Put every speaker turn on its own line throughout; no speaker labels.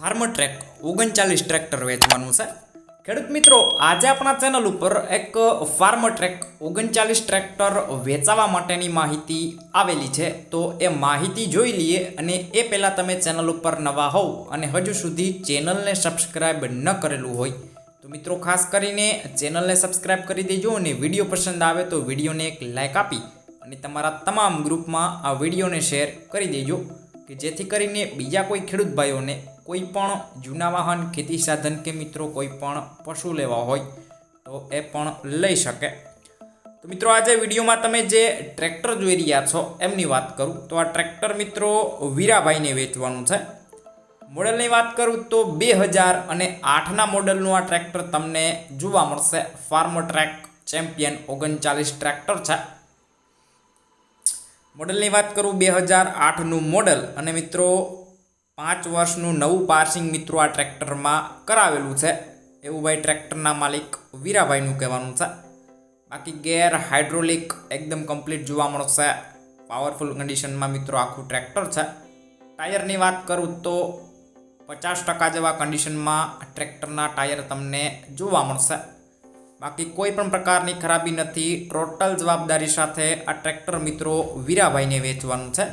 Farmer track ઓગણચાલીસ tractor વેચવાનું છે. ખેડૂત મિત્રો, આજે આપણા ચેનલ ઉપર એક ફાર્મ ટ્રેક ઓગણચાલીસ ટ્રેક્ટર વેચાવા માટેની માહિતી આવેલી છે. તો એ માહિતી જોઈ લઈએ અને એ પહેલાં તમે ચેનલ ઉપર નવા હોવ અને હજુ સુધી ચેનલને સબસ્ક્રાઈબ ન કરેલું હોય, તો મિત્રો ખાસ કરીને ચેનલને સબસ્ક્રાઇબ કરી દેજો અને વીડિયો પસંદ આવે તો વિડીયોને એક લાઇક આપી અને તમારા તમામ ગ્રુપમાં આ વિડીયોને શેર કરી દેજો. કે જેથી કરીને બીજા કોઈ ખેડૂત ભાઈઓને કોઈ પણ જૂના વાહન, ખેતી સાધન કે મિત્રો કોઈ પણ પશુ લેવા હોય તો એ પણ લઈ શકે. તો મિત્રો આજે વિડીયોમાં તમે જે ટ્રેક્ટર જોઈ રહ્યા છો એમની વાત કરું. તો આ ટ્રેક્ટર મિત્રો વીરાભાઈને વેચવાનું છે. મોડલની વાત કરું તો બે હજાર અને આઠના મોડલનું આ ટ્રેક્ટર તમને જોવા મળશે. ફાર્મ ટ્રેક ચેમ્પિયન ઓગણચાલીસ ટ્રેક્ટર છે. મોડલની વાત કરું બે હજાર આઠનું મોડલ અને મિત્રો પાંચ વર્ષનું નવું પાર્સિંગ મિત્રો આ ટ્રેક્ટરમાં કરાવેલું છે. એવું ભાઈ ટ્રેક્ટરના માલિક વીરાભાઈનું કહેવાનું છે. બાકી ગેર હાઇડ્રોલિક એકદમ કમ્પ્લીટ જોવા મળશે. પાવરફુલ કન્ડિશનમાં મિત્રો આખું ટ્રેક્ટર છે. ટાયરની વાત કરું તો પચાસ ટકા જેવા કન્ડિશનમાં ટ્રેક્ટરના ટાયર તમને જોવા મળશે. બાકી કોઈ પણ પ્રકારની ખરાબી નથી. ટોટલ જવાબદારી સાથે આ ટ્રેક્ટર મિત્રો વીરાભાઈને વેચવાનું છે.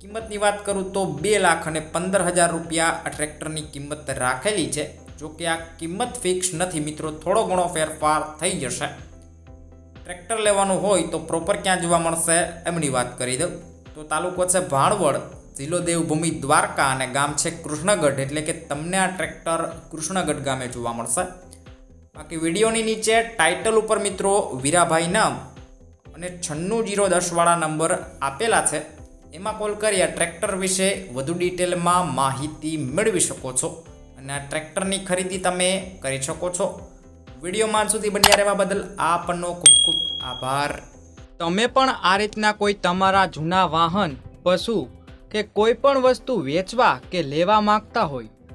કિંમતની વાત કરું તો બે લાખ અને પંદર હજાર રૂપિયા આ ટ્રેક્ટરની કિંમત રાખેલી છે. જો કે આ કિંમત ફિક્સ નથી મિત્રો, થોડો ઘણો ફેરફાર થઈ જશે. ટ્રેક્ટર લેવાનું હોય તો પ્રોપર ક્યાં જોવા મળશે એમની વાત કરી દઉં. તો તાલુકો છે ભાણવડ, જિલ્લો દેવભૂમિ, દ્વારકા અને ગામ છે કૃષ્ણગઢ. એટલે કે તમને આ ટ્રેક્ટર કૃષ્ણગઢ ગામે જોવા મળશે. બાકી વિડીયોની નીચે ટાઇટલ ઉપર મિત્રો વીરાભાઈ નામ અને છન્નું જીરો દસવાળા નંબર આપેલા છે. એમાં કોલ કરી આ ટ્રેક્ટર વિશે વધુ ડિટેલમાં માહિતી મેળવી શકો છો અને આ ટ્રેક્ટરની ખરીદી તમે કરી શકો છો. વિડીયોમાં સુધી બન્યા રહેવા બદલ આપનો ખૂબ ખૂબ આભાર. તમે પણ આ રીતના કોઈ તમારા જૂના વાહન, પશુ કે કોઈ પણ વસ્તુ વેચવા કે લેવા માંગતા હોય